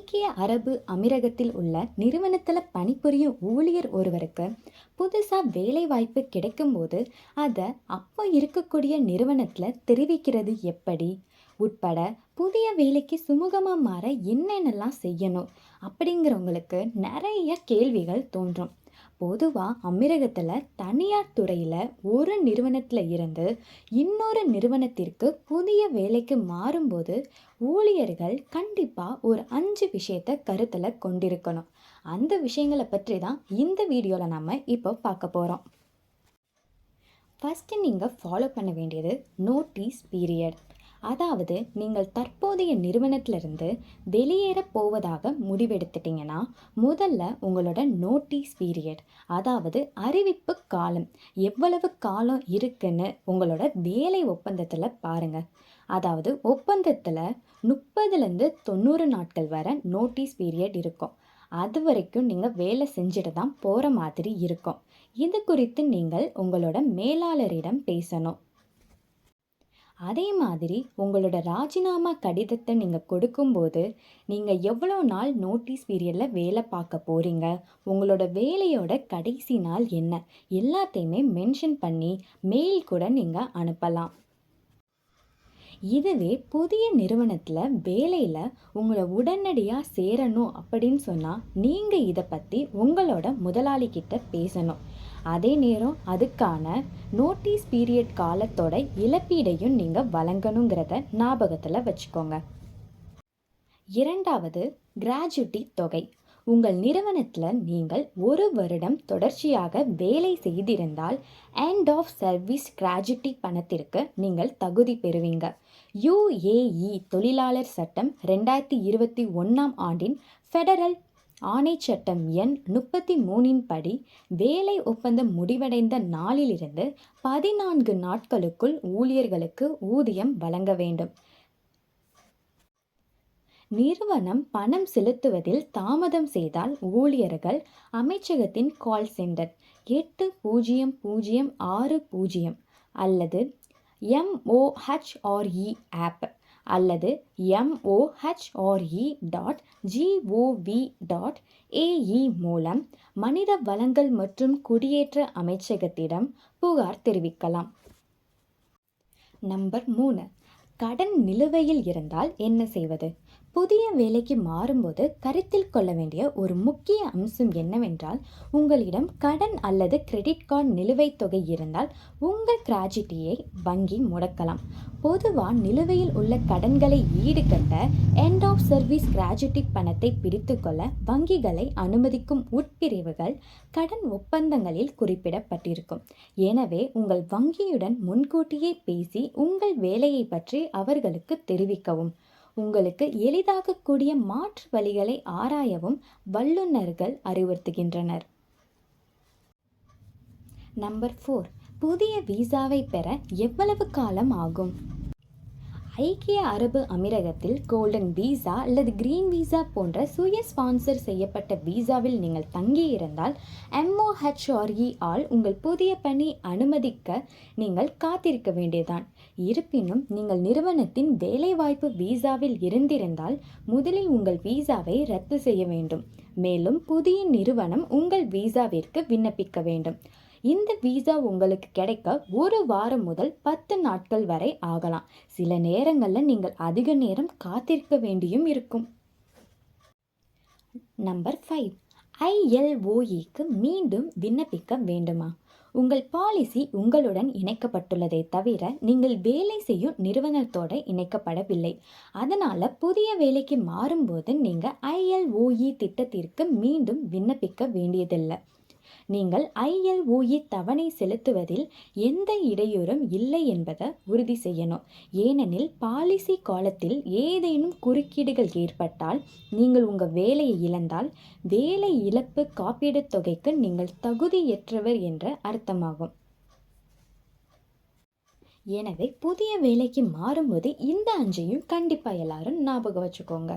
ஐக்கிய அரபு அமீரகத்தில் உள்ள நிறுவனத்தில் பணிபுரியும் ஊழியர் ஒருவருக்கு புதுசாக வேலைவாய்ப்பு கிடைக்கும்போது அதை அப்போ இருக்கக்கூடிய நிறுவனத்தில் தெரிவிக்கிறது எப்படி? உட்பட புதிய வேலைக்கு சுமூகமாக மாற என்னென்னலாம் செய்யணும்? அப்படிங்கிறவங்களுக்கு நிறைய கேள்விகள் தோன்றும். பொதுவாக அமீரகத்தில் தனியார் துறையில் ஒரு நிறுவனத்தில் இருந்து இன்னொரு நிறுவனத்திற்கு புதிய வேலைக்கு மாறும்போது ஊழியர்கள் கண்டிப்பாக ஒரு அஞ்சு விஷயத்தை கருத்தில் கொண்டிருக்கணும். அந்த விஷயங்களை பற்றி தான் இந்த வீடியோவில் நம்ம இப்போ பார்க்க போகிறோம் ஃபஸ்ட்டு நீங்கள் ஃபாலோ பண்ண வேண்டியது நோட்டீஸ் பீரியட் அதாவது நீங்கள் தற்போதைய நிறுவனத்திலிருந்து வெளியேற போவதாக முடிவெடுத்துட்டீங்கன்னா முதல்ல உங்களோட நோட்டீஸ் பீரியட் அதாவது அறிவிப்பு காலம் எவ்வளவு காலம் இருக்குன்னு உங்களோட வேலை ஒப்பந்தத்தில் பாருங்கள் அதாவது ஒப்பந்தத்தில் முப்பதுலேருந்து தொண்ணூறு நாட்கள் வரை நோட்டீஸ் பீரியட் இருக்கும். அது வரைக்கும் நீங்கள் வேலை செஞ்சுட்டு தான் போகிற மாதிரி இருக்கும். இது குறித்து நீங்கள் உங்களோட மேலாளரிடம் பேசணும். அதே மாதிரி உங்களோட ராஜினாமா கடிதத்தை நீங்கள் கொடுக்கும்போது நீங்கள் எவ்வளோ நாள் நோட்டீஸ் பீரியடில் வேலை பார்க்க போகிறீங்க உங்களோட வேலையோட கடைசி நாள் என்ன? எல்லாத்தையுமே மென்ஷன் பண்ணி மெயில் கூட நீங்கள் அனுப்பலாம். இதுவே புதிய நிறுவனத்தில் வேலையில் உங்களை உடனடியாக சேரணும் அப்படின்னு சொன்னால் நீங்கள் இதை பற்றி உங்களோட முதலாளிகிட்ட பேசணும். அதே நேரம் அதுக்கான நோட்டீஸ் பீரியட் காலத்தோட இழப்பீடையும் நீங்கள் வழங்கணுங்கிறத ஞாபகத்தில் வச்சுக்கோங்க. இரண்டாவது கிராஜுட்டி தொகை. உங்கள் நிறுவனத்தில் நீங்கள் ஒரு வருடம் தொடர்ச்சியாக வேலை செய்திருந்தால் எண்ட் ஆஃப் சர்வீஸ் கிராஜுட்டி பணத்திற்கு நீங்கள் தகுதி பெறுவீங்க. யுஏஇ தொழிலாளர் சட்டம் ரெண்டாயிரத்தி இருபத்தி ஒன்றாம் ஆண்டின் ஃபெடரல் ஆணை சட்டம் எண் முப்பத்தி மூணின் படி வேலை ஒப்பந்தம் முடிவடைந்த நாளிலிருந்து பதினான்கு நாட்களுக்குள் ஊழியர்களுக்கு ஊதியம் வழங்க வேண்டும். நிறுவனம் பணம் செலுத்துவதில் தாமதம் செய்தால் ஊழியர்கள் அமைச்சகத்தின் கால் சென்டர் எட்டு பூஜ்ஜியம் பூஜ்ஜியம் ஆறு பூஜ்ஜியம் அல்லது எம்ஓஹெச்ஆர்இ ஆப் அல்லது MOHRE dot gov dot AE மூலம் மனித வளங்கள் மற்றும் குடியேற்ற அமைச்சகத்திடம் புகார் தெரிவிக்கலாம். நம்பர் மூணு. கடன் நிலுவையில் இருந்தால் என்ன செய்வது? புதிய வேலைக்கு மாறும்போது கருத்தில் கொள்ள வேண்டிய ஒரு முக்கிய அம்சம் என்னவென்றால் உங்களிடம் கடன் அல்லது கிரெடிட் கார்டு நிலுவைத் தொகை இருந்தால் உங்கள் கிராஜிட்டியை வங்கி முடக்கலாம். பொதுவாக நிலுவையில் உள்ள கடன்களை ஈடுகட்ட எண்ட் ஆஃப் சர்வீஸ் கிராஜிட்டி பணத்தை பிடித்துக்கொள்ள வங்கிகளை அனுமதிக்கும் உட்பிரிவுகள் கடன் ஒப்பந்தங்களில் குறிப்பிடப்பட்டிருக்கும். எனவே உங்கள் வங்கியுடன் முன்கூட்டியே பேசி உங்கள் வேலையை பற்றி அவர்களுக்கு தெரிவிக்கவும். உங்களுக்கு எளிதாகக்கூடிய மாற்று வழிகளை ஆராயவும் வல்லுநர்கள் அறிவுறுத்துகின்றனர். நம்பர் ஃபோர் புதிய விசாவை பெற எவ்வளவு காலம் ஆகும்? ஐக்கிய அரபு அமீரகத்தில் கோல்டன் வீசா அல்லது கிரீன் வீசா போன்ற சுய ஸ்பான்சர் செய்யப்பட்ட விசாவில் நீங்கள் தங்கியிருந்தால் எம்ஓஹெச்ஆர்இ ஆல் உங்கள் புதிய பணி அனுமதிக்க நீங்கள் காத்திருக்க வேண்டியதான் இருப்பினும் நீங்கள் நிறுவனத்தின் வேலைவாய்ப்பு வீசாவில் இருந்திருந்தால் முதலில் உங்கள் வீசாவை ரத்து செய்ய வேண்டும். மேலும் புதிய நிறுவனம் உங்கள் வீசாவிற்கு விண்ணப்பிக்க வேண்டும். இந்த விசா உங்களுக்கு கிடைக்க ஒரு வாரம் முதல் பத்து நாட்கள் வரை ஆகலாம். சில நேரங்களில் நீங்கள் அதிக நேரம் காத்திருக்க வேண்டியும் இருக்கும். நம்பர் ஃபைவ் ஐஎல்ஓஇக்கு மீண்டும் விண்ணப்பிக்க வேண்டுமா? உங்கள் பாலிசி உங்களுடன் இணைக்கப்பட்டுள்ளதை தவிர நீங்கள் வேலை செய்யும் நிறுவனத்தோடு இணைக்கப்படவில்லை. அதனால் புதிய வேலைக்கு மாறும்போது நீங்கள் ஐஎல்ஓஇ திட்டத்திற்கு மீண்டும் விண்ணப்பிக்க வேண்டியதில்லை. நீங்கள் ஐஎல்ஓஇ தவணை செலுத்துவதில் எந்த இடையூறும் இல்லை என்பதை உறுதி செய்யணும். ஏனெனில் பாலிசி காலத்தில் ஏதேனும் குறுக்கீடுகள் ஏற்பட்டால் நீங்கள் உங்கள் வேலையை இழந்தால் வேலை இழப்பு காப்பீடுத் தொகைக்கு நீங்கள் தகுதியற்றவர் என்ற அர்த்தமாகும். எனவே புதிய வேலைக்கு மாறும்போது இந்த அஞ்சையும் கண்டிப்பாக எல்லாரும் ஞாபகம் வச்சுக்கோங்க.